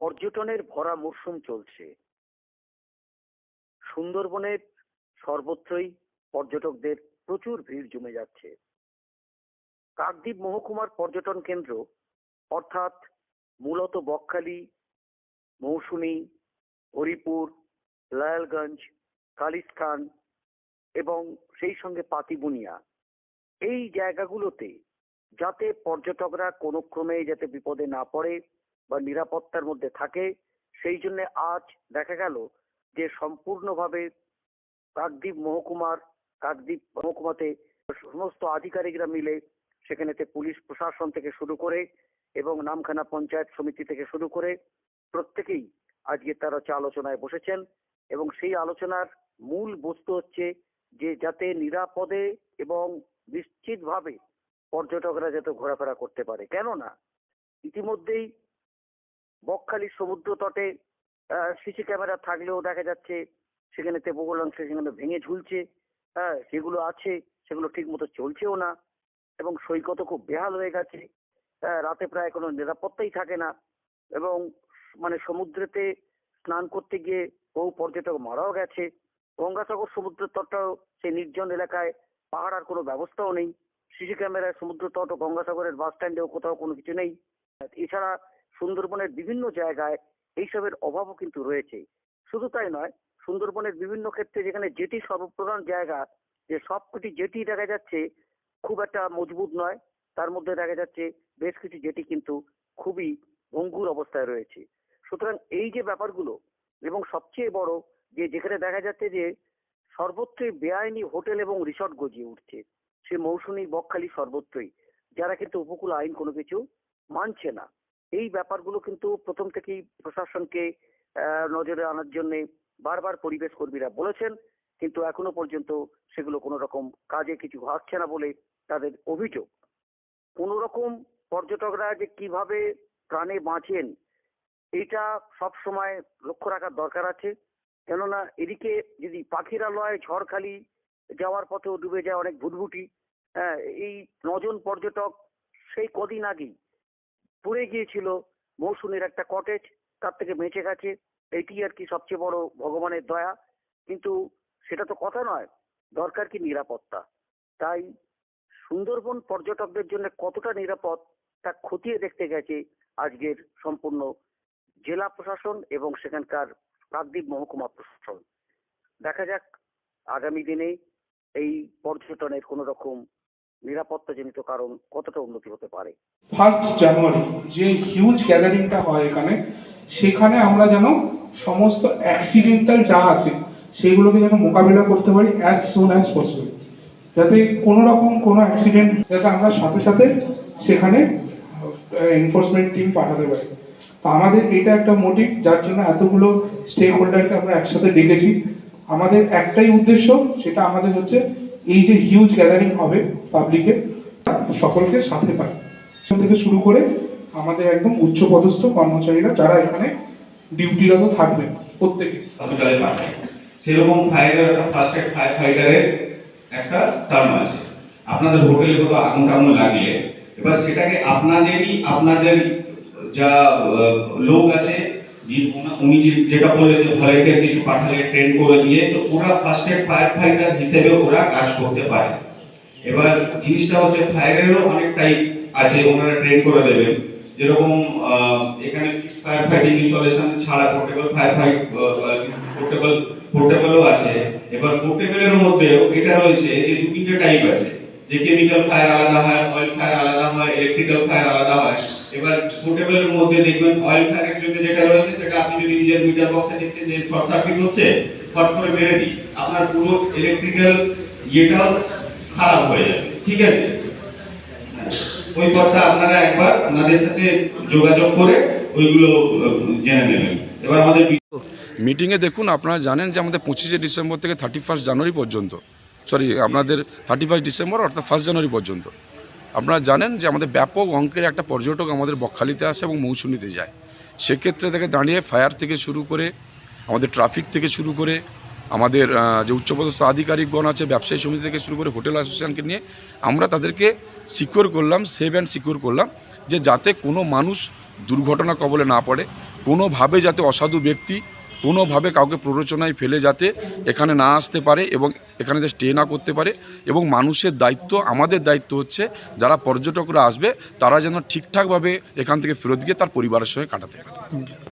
পর্যটনের ভরা মরশুম চলছে। সুন্দরবনের সর্বত্রই পর্যটকদের প্রচুর ভিড় জমে যাচ্ছে। কাকদ্বীপ মহকুমার পর্যটন কেন্দ্র, অর্থাৎ মূলত বকখালি, মৌসুমী, হরিপুর, লায়ালগঞ্জ কালিস্তান এবং সেই সঙ্গে পাতিবুনিয়া। এই জায়গাগুলোতে যাতে পর্যটকরা কোনো ক্রমে যাতে বিপদে না পড়ে বা নিরাপত্তার মধ্যে থাকে, সেই জন্য আজ দেখা গেল যে সম্পূর্ণভাবে কাকদ্বীপ মহকুমার, কাকদ্বীপ মহকুমাতে সমস্ত আধিকারিকরা মিলে সেখানেতে পুলিশ প্রশাসন থেকে শুরু করে এবং নামখানা পঞ্চায়েত সমিতি থেকে শুরু করে প্রত্যেকেই আজকে তারা হচ্ছে আলোচনায় বসেছেন এবং সেই আলোচনার মূল বস্তু হচ্ছে যে যাতে নিরাপদে এবং নিশ্চিতভাবে পর্যটকরা যাতে ঘোরাফেরা করতে পারে। কেননা ইতিমধ্যেই বকখালির সমুদ্র তটে সিসি ক্যামেরা থাকলেও দেখা যাচ্ছে সেখানেতে বহুল অংশে সেখানে ভেঙে ঝুলছে। হ্যাঁ যেগুলো আছে সেগুলো ঠিক মতো চলছেও না এবং সৈকতও খুব বেহাল হয়ে গেছে। হ্যাঁ, রাতে প্রায় কোনো নিরাপত্তাই থাকে না এবং মানে সমুদ্রেতে স্নান করতে গিয়ে বহু পর্যটক মারাও গেছে। গঙ্গাসাগর সমুদ্র তটটাও সেই নির্জন এলাকায় পাহাড়ার কোনো ব্যবস্থাও নেই। সিসি ক্যামেরায় সমুদ্র তট ও গঙ্গাসাগরের বাস স্ট্যান্ডেও কোথাও কোনো কিছু নেই। এছাড়া সুন্দরবনের বিভিন্ন জায়গায় এইসবের অভাবও কিন্তু রয়েছে। শুধু তাই নয়, সুন্দরবনের বিভিন্ন ক্ষেত্রে যেখানে জেটি সর্বপ্রধান জায়গা, যে সবকটি জেটি দেখা যাচ্ছে খুব একটা মজবুত নয়, তার মধ্যে দেখা যাচ্ছে বেশ কিছু জেটি কিন্তু খুবই ভঙ্গুর অবস্থায় রয়েছে। সুতরাং এই যে ব্যাপারগুলো, এবং সবচেয়ে বড় যে যেখানে দেখা যাচ্ছে যে সর্বত্রই বেআইনি হোটেল এবং রিসর্ট গজিয়ে উঠছে, সে মৌসুমী বকখালি সর্বত্রই, যারা কিন্তু উপকূল আইন কোনো কিছু মানছে না। এই ব্যাপারগুলো কিন্তু প্রথম থেকেই প্রশাসনকে নজরে আনার জন্য বারবার পরিবেশ কর্মীরা বলেছেন, কিন্তু এখনও পর্যন্ত সেগুলো কোনো রকম কাজে কিছু হচ্ছে না বলে তাদের অভিযোগ। কোন রকম পর্যটকরা যে কীভাবে প্রাণে বাঁচেন, এটা সব সময় লক্ষ্য রাখার দরকার আছে। কেননা এদিকে যদি পাখিরালয় ঝড়খালি যাওয়ার পথেও ডুবে যায় অনেক ভুটভুটি হ্যাঁ এই নজন পর্যটক সেই কদিন আগেই পুড়ে গিয়েছিল মৌসুমীর একটা কটেজ তার থেকে বেঁচে গেছে। এটি আর কি সবচেয়ে বড় ভগবানের দয়া। কিন্তু সেটা তো কথা নয়, দরকার কি নিরাপত্তা? তাই সুন্দরবন পর্যটকদের জন্য কতটা নিরাপদ, তা খতিয়ে দেখতে গেছে আজকের সম্পূর্ণ জেলা প্রশাসন এবং সেখানকার কাকদ্বীপ মহকুমা প্রশাসন। দেখা যাক, আগামী দিনে এই পর্যটনের কোনো রকম নিরাপত্তাজনিত কারণ কতটা উন্নতি হতে পারে? ফার্স্ট জানুয়ারি যে হিউজ গ্যাদারিংটা হয় এখানে, সেখানে আমরা যেন সমস্ত অ্যাক্সিডেন্টাল যা আছে, সেগুলোকে যেন মোকাবিলা করতে পারি অ্যাজ সুন অ্যাজ পসিবল যাতে কোনো রকম কোনো অ্যাক্সিডেন্ট যাতে আমরা সাথে সাথে সেখানে এনফোর্সমেন্ট টিম পাঠাতে পারি। তো আমাদের এটা একটা মোটিভ যার জন্য এতগুলো স্টেক হোল্ডারকে আমরা একসাথে ডেকেছি। আমাদের একটাই উদ্দেশ্য, সেটা আমাদের হচ্ছে এই যে হিউজ গ্যাদারিং হবে পাবলিকে সকলকে সাথে পাই সেখান থেকে শুরু করে আমাদের একদম উচ্চপদস্থ কর্মচারীরা যারা এখানে ডিউটিরত থাকবেন প্রত্যেকে। সেরকম ফায়ারের একটা ফার্স্ট এড ফাইটারের একটা টার্ম আছে। আপনাদের হোটেলে কোনো আগুন টাগুন লাগলে এবার সেটাকে আপনাদেরই, আপনাদের যা লোক আছে উনা- যেটা বলে যে ভলেন্টিয়ার কিছু পাঠালে ট্রেন করে দিয়ে, তো ওরা ফার্স্ট এড ফায়ার ফাইটার হিসেবে ওরা কাজ করতে পারে। এবার জিনিসটা হচ্ছে ফায়ারেরও অনেক টাইপ আছে, ওনারা ট্রেন করে দেবেন। যেরকম এখানে ফায়ার ফাইটিং ইনস্টলেশন ছাড়া পোর্টেবল ফায়ার ফাইট পোর্টেবল পোর্টেবলও আছে। এবার পোর্টেবলের মধ্যেও এটা রয়েছে যে দু তিনটে টাইপ আছে। যে কেমিক্যাল ফায়ার আলাদা হয় অয়েল ফায়ার আলাদা হয় ইলেকট্রিক্যাল ফায়ার আলাদা হয়। এবার পোর্টেবলের মধ্যে দেখবেন অয়েল ফায়ারের জন্য যেটা রয়েছে, সেটা আপনি যদি নিজের মিটার বক্সে দেখছেন যে শর্ট সার্কিট হচ্ছে ফট করে মেরে দিই আপনার পুরো ইলেকট্রিক্যাল ইয়েটাও খারাপ হয়ে যাবে। ঠিক আছে? ওই কথা আপনারা একবার ওনাদের সাথে যোগাযোগ করে ওইগুলো জেনে নেবেন। এবার আমাদের মিটিংয়ে দেখুন, আপনারা জানেন যে আমাদের পঁচিশে ডিসেম্বর থেকে থার্টি ফার্স্ট জানুয়ারি পর্যন্ত। সরি, আপনাদের থার্টি ফার্স্ট ডিসেম্বর অর্থাৎ ফার্স্ট জানুয়ারি পর্যন্ত। আপনারা জানেন যে আমাদের ব্যাপক অঙ্কের একটা পর্যটক আমাদের বকখালিতে আসে এবং মৌসুমীতে যায়। সেক্ষেত্রে থেকে দাঁড়িয়ে ফায়ার থেকে শুরু করে, আমাদের ট্রাফিক থেকে শুরু করে, আমাদের যে উচ্চপদস্থ আধিকারিকগণ আছে, ব্যবসায়ী সমিতি থেকে শুরু করে হোটেল অ্যাসোসিয়েশনকে নিয়ে আমরা তাদেরকে সিকিওর করলাম সেভ অ্যান্ড সিকিওর করলাম যে যাতে কোনো মানুষ দুর্ঘটনা কবলে না পড়ে, কোনোভাবে যাতে অসাধু ব্যক্তি কোনোভাবে কাউকে প্ররোচনায় ফেলে যাতে এখানে না আসতে পারে এবং এখানে স্টে না করতে পারে এবং মানুষের দায়িত্ব, আমাদের দায়িত্ব হচ্ছে যারা পর্যটকরা আসবে, তারা যেন ঠিকঠাকভাবে এখান থেকে ফেরত গিয়ে তার পরিবারের সঙ্গে কাটাতে পারে।